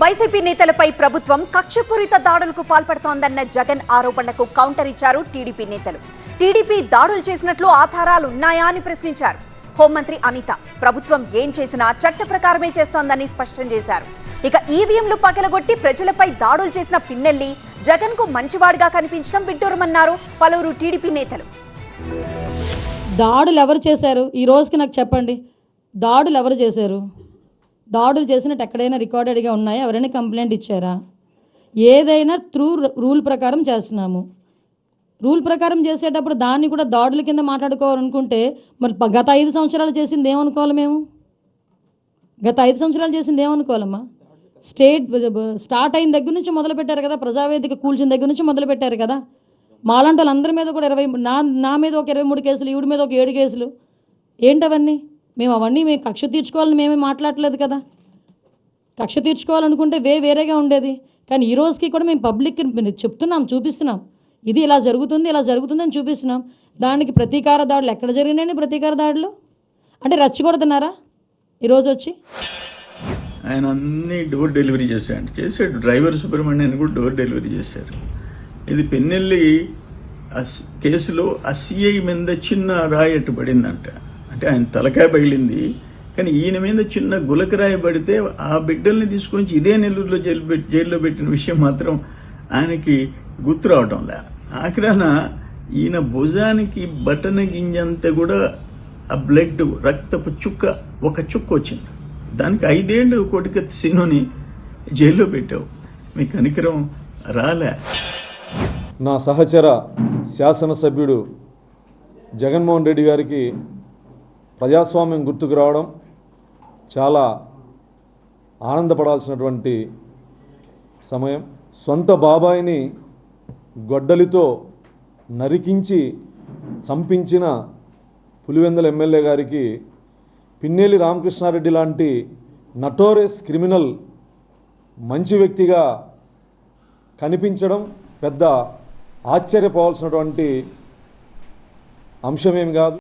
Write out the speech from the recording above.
YCP నేతలపై ప్రభుత్వం కక్షపూరిత దాడులకు పాల్పడుతోందన్న జగన్ ఆరోపణలకు కౌంటర్ ఇచ్చారు టీడీపీ నేతలు. టీడీపీ దాడులు చేసినట్లు ఆధారాలు ఉన్నాయా అని ప్రశ్నించారు. హోంమంత్రి అనిత ప్రభుత్వం ఏం చేసినా చట్ట ప్రకారమే చేస్తోందని స్పష్టం చేశారు. ఇక ఈవీఎంలు పగలగొట్టి ప్రజలపై దాడులు చేసిన పిన్నెల్లి జగన్కు మంచివాడిగా కనిపించడం విడ్డూరమన్నారు పలువురు టీడీపీ నేతలు. దాడులు ఎవరు చేశారు? ఈ రోజుకి నాకు చెప్పండి. దాడులు ఎవరు చేశారు? దాడులు చేసినట్టు ఎక్కడైనా రికార్డెడ్గా ఉన్నాయా? ఎవరైనా కంప్లైంట్ ఇచ్చారా? ఏదైనా త్రూ రూల్ ప్రకారం చేస్తున్నాము. రూల్ ప్రకారం చేసేటప్పుడు దాన్ని కూడా దాడుల కింద మాట్లాడుకోవాలనుకుంటే మరి గత ఐదు సంవత్సరాలు చేసింది ఏమనుకోవాలి మేము? గత ఐదు సంవత్సరాలు చేసింది ఏమనుకోవాలమ్మా? స్టేట్ స్టార్ట్ అయిన దగ్గర నుంచి మొదలు పెట్టారు కదా ప్రజావేదిక కూల్చిన దగ్గర నుంచి మొదలు పెట్టారు కదా. మాలాంటి వాళ్ళందరి మీద కూడా ఇరవై నా నా మీద ఒక ఇరవై మూడు కేసులు ఈవిడ మీద ఒక ఏడు కేసులు. ఏంటవన్నీ? మేము అవన్నీ మేము కక్ష తీర్చుకోవాలని మేమే మాట్లాడలేదు కదా. కక్ష తీర్చుకోవాలనుకుంటే వే వేరేగా ఉండేది. కానీ ఈ రోజుకి కూడా మేము పబ్లిక్కి చెప్తున్నాం చూపిస్తున్నాం. ఇది ఇలా జరుగుతుంది ఇలా జరుగుతుంది అని చూపిస్తున్నాం. దానికి ప్రతీకార దాడులు ఎక్కడ జరిగినాయండి ప్రతీకార దాడులు? అంటే రెచ్చగొడుతున్నారా ఈరోజు వచ్చి? ఆయన అన్ని డోర్ డెలివరీ చేశాడు. చేశాడు. డ్రైవర్ సుబ్రహ్మణ్యాన్ని కూడా డోర్ డెలివరీ చేశారు. ఇది పెన్నెల్లి అస్- కేసులో అసిఐ మీద చిన్న రాయట్టు పడిందంట. అంటే ఆయన తలకాయ పగిలింది. కానీ ఈయన మీద చిన్న గులకరాయి పడితే ఆ బిడ్డల్ని తీసుకొని ఇదే నెల్లూరులో జైలు పెట్టి జైల్లో పెట్టిన విషయం మాత్రం ఆయనకి గుర్తు రావటం లే. ఆఖరాన ఈయన భుజానికి బటన గింజంత కూడా ఆ బ్లడ్ రక్తపు చుక్క ఒక చుక్క వచ్చింది. దానికి ఐదేళ్ళు కొడుక సీనుని జైల్లో పెట్టావు. మీ కనికరం రాలే. నా సహచర శాసనసభ్యుడు జగన్మోహన్ రెడ్డి గారికి ప్రజాస్వామ్యం గుర్తుకు రావడం చాలా ఆనందపడాల్సినటువంటి సమయం. సొంత బాబాయిని గొడ్డలితో నరికించి చంపించిన పులివెందుల ఎమ్మెల్యే గారికి పిన్నేలి రామకృష్ణారెడ్డి లాంటి నటోరెస్ క్రిమినల్ మంచి వ్యక్తిగా కనిపించడం పెద్ద ఆశ్చర్యపోవాల్సినటువంటి అంశమేమి కాదు.